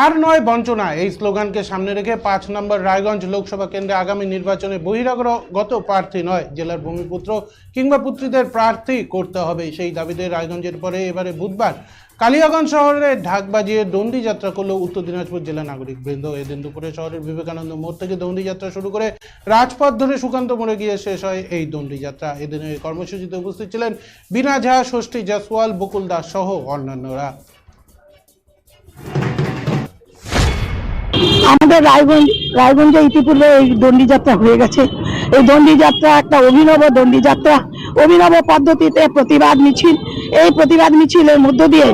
আর নয় বঞ্চনা এই স্লোগানকে সামনে রেখে পাঁচ নম্বর রায়গঞ্জ লোকসভা কেন্দ্রে আগামী নির্বাচনে বহিরাগত প্রার্থী নয়, জেলার ভূমিপুত্র কিংবা পুত্রীদের প্রার্থী করতে হবে সেই দাবিতে রায়গঞ্জের পরে এবারে বুধবার কালিয়াগঞ্জ শহরে ঢাক বাজিয়ে দণ্ডি যাত্রা করল উত্তর দিনাজপুর জেলা নাগরিক বৃন্দ এদিন দুপুরে শহরের বিবেকানন্দ মোড় থেকে দণ্ডি যাত্রা শুরু করে রাজপথ ধরে সুকান্ত মোড়ে গিয়ে শেষ হয় এই দণ্ডি এদিনের এই কর্মসূচিতে উপস্থিত ছিলেন বিনা ঝা ষষ্ঠী জাসওয়াল, বকুল দাস সহ অন্যান্যরা। আমাদের রায়গঞ্জ, রায়গঞ্জে ইতিপূর্বে এই দণ্ডি যাত্রা হয়ে গেছে। এই দণ্ডি যাত্রা একটা অভিনব দণ্ডি যাত্রা। অভিনব পদ্ধতিতে প্রতিবাদ মিছিল, এই প্রতিবাদ মিছিলের মধ্য দিয়ে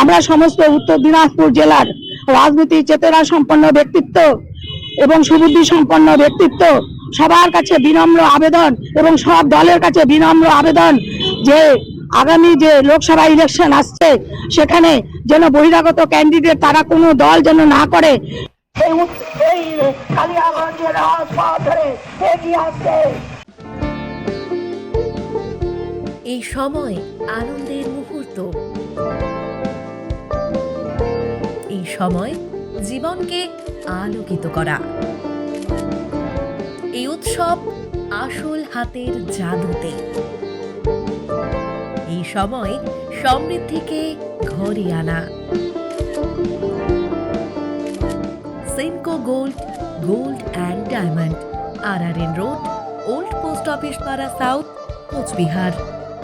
আমরা সমস্ত উত্তর দিনাজপুর জেলার রাজনীতি চেতনা সম্পন্ন ব্যক্তিত্ব এবং সুবুদ্ধি সম্পন্ন ব্যক্তিত্ব সবার কাছে বিনম্র আবেদন এবং সব দলের কাছে বিনম্র আবেদন যে আগামী যে লোকসভা ইলেকশন আসছে, সেখানে যেন বহিরাগত ক্যান্ডিডেট তারা কোনো দল যেন না করে এই সময় আনন্দের মুহূর্ত। এই সময় জীবনকে আলোকিত করা। এই উৎসব আসল হাতের জাদুতে। এই সময় সমৃদ্ধিকে ঘরে আনা। Gold gold and diamond R R N road old post office পাড়া সাউথ কোচবিহার